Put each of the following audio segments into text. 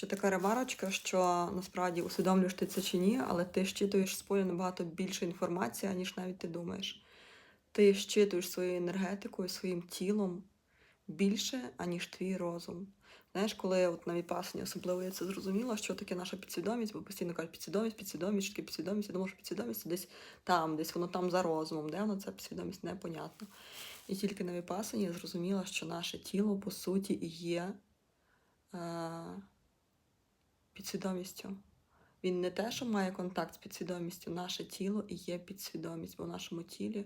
Ще така ремарочка, що насправді усвідомлюєш ти це чи ні, але ти щитуєш з поля набагато більше інформації, ніж навіть ти думаєш. Ти щитуєш своєю енергетикою, своїм тілом більше, аніж твій розум. Знаєш, коли от на віпасані особливо я це зрозуміла, що таке наша підсвідомість, бо постійно кажуть підсвідомість, підсвідомість, підсвідомість. Я думала, що підсвідомість десь там, десь воно там за розумом, де воно це підсвідомість непонятно. І тільки на віпасані я зрозуміла, що наше тіло по суті є е, підсвідомістю. Він не те, що має контакт з підсвідомістю, наше тіло і є підсвідомість, бо в нашому тілі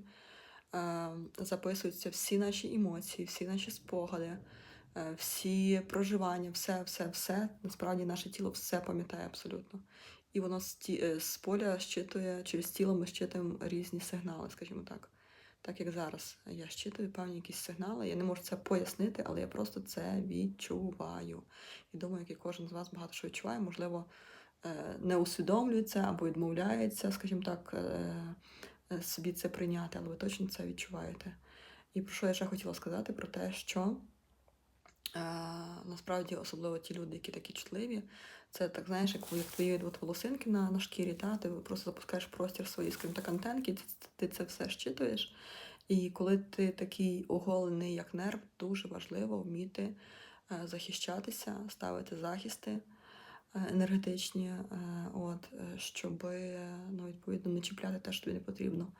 е, записуються всі наші емоції, всі наші спогади, е, всі проживання, все, все, все. Насправді наше тіло все пам'ятає абсолютно. І воно з, ті, е, з поля щитує, через тіло ми щитуємо різні сигнали, скажімо так. Так як зараз я щитую певні якісь сигнали. Я не можу це пояснити, але я просто це відчуваю. І думаю, як і кожен з вас багато що відчуває, можливо, е, не усвідомлюється або відмовляється, скажімо так, е, е, собі це прийняти, але ви точно це відчуваєте. І про що я ще хотіла сказати? Про те, що насправді особливо ті люди, які такі чутливі, це так знаєш, як, як твої от волосинки на, на шкірі, та, ти просто запускаєш простір свої, антенки, ти, ти це все щитуєш. І коли ти такий оголений, як нерв, дуже важливо вміти е, захищатися, ставити захисти е, енергетичні, е, от, щоб ну, відповідно не чіпляти те, що тобі не потрібно.